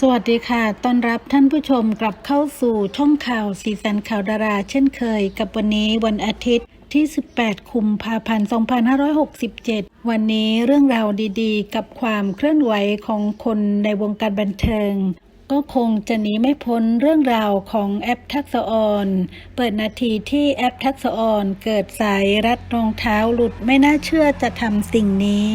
สวัสดีค่ะ ต้อนรับท่านผู้ชมกลับเข้าสู่ช่องข่าวสีสันข่าวดารา เช่นเคย กับวันนี้วันอาทิตย์ที่ 18 คุมภาพันธ์ 2567 วันนี้เรื่องราวดีๆ กับความเคลื่อนไหวของคนในวงการบันเทิง ก็คงจะหนีไม่พ้นเรื่องราวของแอปทักษออน เปิดนาทีที่แอปทักษออน เกิดสายรัดรองเท้าหลุดไม่น่าเชื่อจะทำสิ่งนี้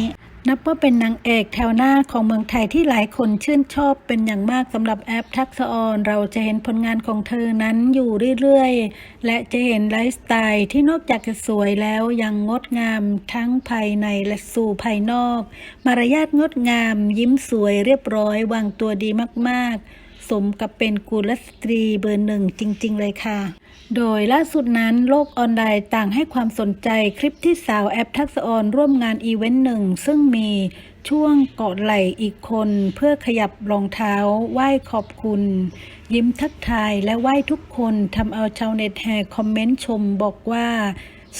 นับว่าเป็นนางเอกแถวหน้าของเมืองไทยที่หลายคนชื่นชอบเป็นอย่างมากสำหรับแอปทักษออนเราจะเห็นผลงานของเธอนั้นอยู่เรื่อยๆ และจะเห็นไลฟ์สไตล์ที่นอกจากจะสวยแล้วยังงดงามทั้งภายในและสู่ภายนอก มารยาทงดงาม ยิ้มสวยเรียบร้อยวางตัวดีมากๆ สมกับเป็นกุลสตรีเบอร์หนึ่งจริง ๆ เลยค่ะ โดยล่าสุดนั้นโลกออนไลน์ต่างให้ความสนใจคลิปที่สาวแอปทักษออนร่วมงานอีเวนต์หนึ่งซึ่งมีช่วงเกาะไหล่อีกคนเพื่อขยับรองเท้าไหว้ขอบคุณ ยิ้มทักทายและไหว้ทุกคนทำเอาชาวเน็ตแห่คอมเมนต์ชมบอกว่า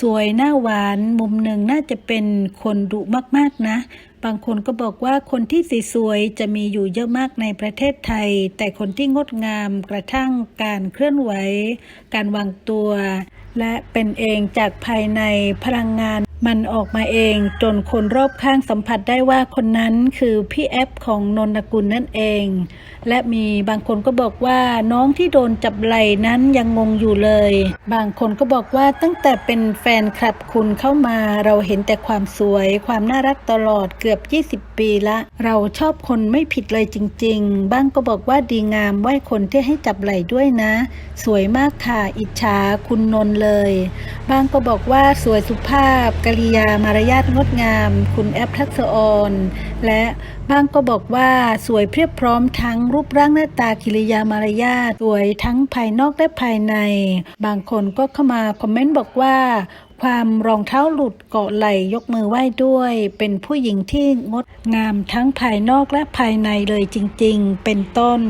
สวยหน้าหวานมุมหนึ่งน่าจะเป็นคนดุมากๆนะ บางคนก็บอกว่าคนที่สวยจะมีอยู่เยอะมากในประเทศไทย แต่คนที่งดงามกระทั่งการเคลื่อนไหว การวางตัว และเป็นเองจากภายในพลังงาน มันออกมาเองจนคนรอบข้างสัมผัสได้ว่าคนนั้นคือพี่แอปของนนทกุลนั่นเอง และมีบางคนก็บอกว่าน้องที่โดนจับไหล่นั้นยังงงอยู่เลย บางคนก็บอกว่าตั้งแต่เป็นแฟนคลับคุณเข้ามา เราเห็นแต่ความสวย ความน่ารักตลอดเกือบ 20 ปีละ เราชอบคนไม่ผิดเลยจริง ๆ บ้างก็บอกว่าดีงามไหวคนที่ให้จับไหล่ด้วยนะ สวยมากค่ะอิจฉาคุณนน์เลย บางก็บอกว่าสวยสุภาพกริยามารยาทงดงาม คุณแอปทักษออนและบางก็บอกว่าสวยเพียบพร้อมทั้งรูปร่างหน้าตากิริยามารยาทสวยทั้งภายนอกและภายใน บางคนก็เข้ามาคอมเมนต์บอกว่าความรองเท้าหลุดเกาะไหลยกมือไหว้ด้วย เป็นผู้หญิงที่งดงามทั้งภายนอกและภายในเลยจริง ๆ เป็นต้น